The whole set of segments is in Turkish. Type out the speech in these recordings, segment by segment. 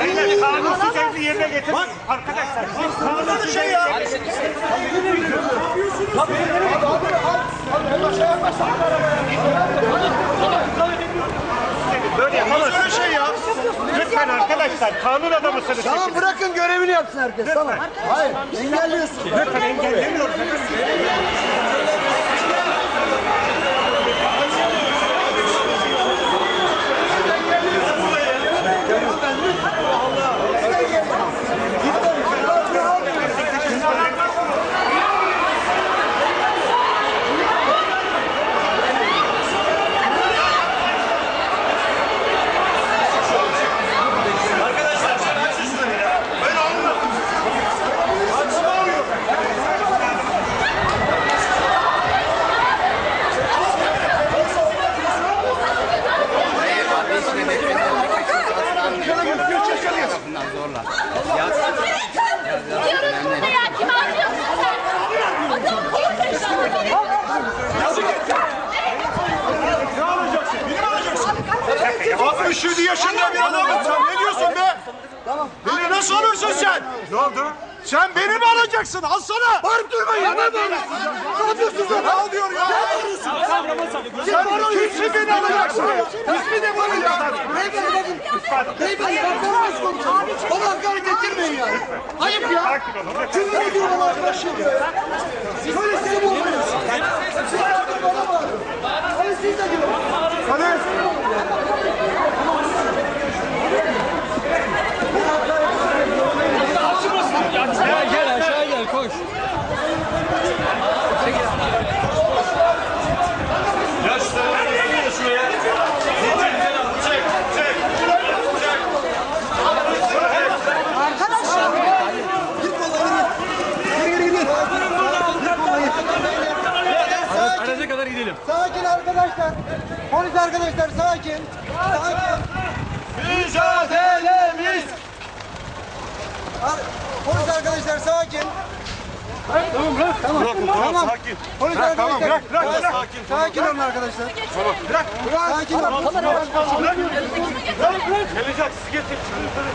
Beyler kanunsuz emri yerine getirmeyin. Arkadaşlar siz kanunsuz şey ya. Böyle yapamazsınız. Böyle şey ya. Lütfen arkadaşlar kanun adamısınız. Tamam bırakın görevini yapsın herkes. Tamam. Hayır engelliyorsun. Lütfen engellemiyoruz. Diyoruz burada ya kim alıyorsun sen? Adam kim peşinde? Ya 67 yaşında bir adamım sen ne diyorsun be? Beni nasıl alırsın sen? Ne oldu? Sen beni mi alacaksın? Alsana. Bağırıp durmayın. Ne bağırıyorsun? Ne yapıyorsun sen? Ne alıyor ya? Sen kimsin beni alacaksın? İsmi de bana ya. Beyefendi bakın. Beyefendi bakın nasıl konuşuyorsun? Bana hakaret ettirmeyin yani. Ayıp ya. Küfür ediyor bana arkadaşım ya. Polisleri bulmuyorsun. Siz de bana bağırın. Hadi siz de gidin. Hadi. Gel Sakin arkadaşlar. Polis arkadaşlar sakin. Sakin. Mücadelemiz. Polis arkadaşlar sakin. Tamam tamam sakin. Polis Bırak, arkadaşlar. tamam, bırak, bırak, sakin, bırak. sakin olun arkadaşlar. Tamam bırak. Sakin olun. Gelecek siz getirin. Halim!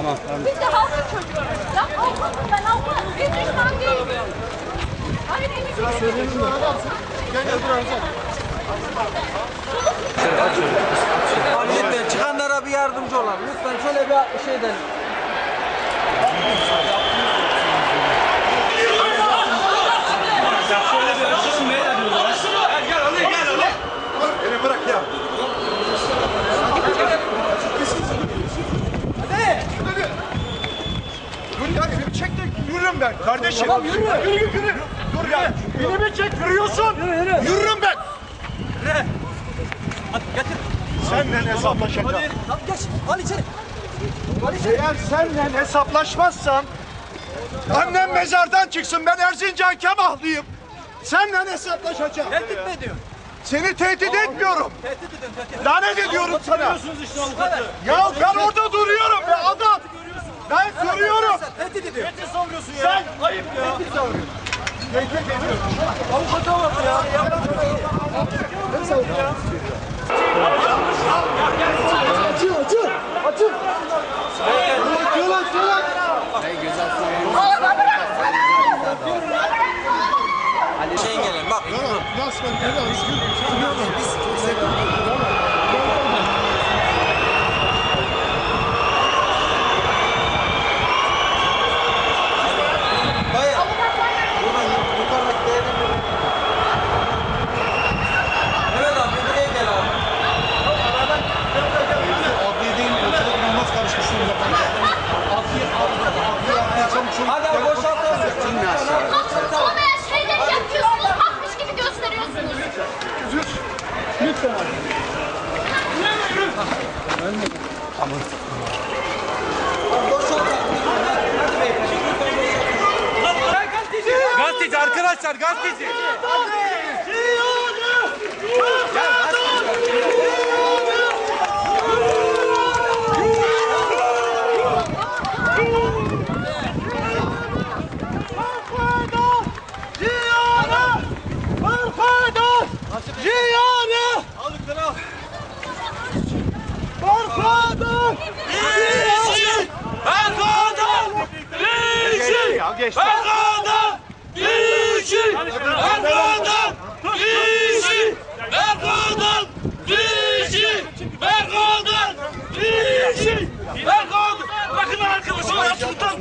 Tamam, tamam. Biz de halkın çocuklarıyız. Ya avukatım ben avukat. Biz düşman değiliz. Hayır, elini Lütfen çıkanlara bir yardımcı olun. Lütfen şöyle bir şey edelim. Beni bırak ya. Dur ya elimi çek de kardeşim. Tamam yürü. Yürü yürü. yürü. Dur ya. Elimi çek yürüyorsun. Yürü yürü. Yürürüm ben. Hadi getir. Seninle hesaplaşacağım. Hadi geç. Al içeri. Eğer seninle hesaplaşmazsam annem mezardan çıksın ben Erzincan Kemahlıyım. Seninle hesaplaşacağım. Tehdit mi ediyor? Seni tehdit etmiyorum. Tehdit ediyorum tehdit. Lanet ediyorum sana. işte. Ya ben orada duruyorum be adam. Ben duruyorum. Tehdit ediyor. Tehdit savuruyorsun ya. Sen Ayıp ya. tehdit savuruyorsun. Tehdit ediyorum. Avukata bak ya. Açın açın. Açın. Açın açın. Hey gözaltına Oğlum bırak! Şey gelin bak. mı? Gazeteci arkadaşlar gazeteci. Gazeteci. Ya, geçti. Bakın arkadaşım ya sultan.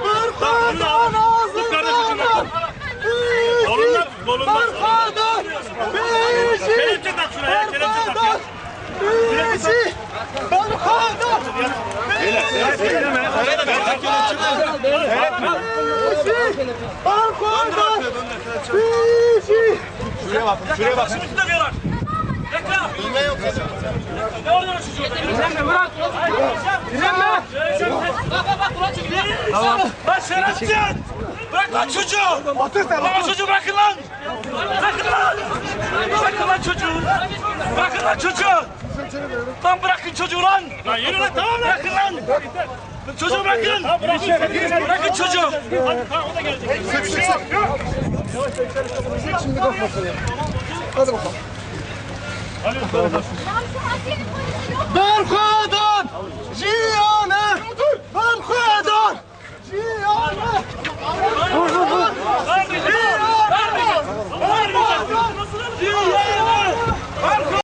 Barkadan ağzından Kolundan, kolundan. Barkadan Bici Kelepçe tak şuna ya, kelepçe tak ya. Bici Barkadan Barkadan Bici Şuraya bak. Şuraya bak. Şimdi tutamıyorlar. Bekle. Ne oluyor çocuğum? Direnme bırak. Direnme. Bak bak bak ulan çocuğu. Tamam. Lan şerefsiz. Bırak lan çocuğu. Otur sen. Lan çocuğu bırakın lan. Bırakın lan. Bırakın lan çocuğu. Bırakın lan çocuğu. Lan bırakın çocuğu lan. Lan yürü lan tamam bırakın lan. Çocuğu bırakın. Bırakın çocuğu. Hadi tamam o da gelecek. Bir şey yok. yok. Ya şu Asiye'nin polisi yok. Barkadan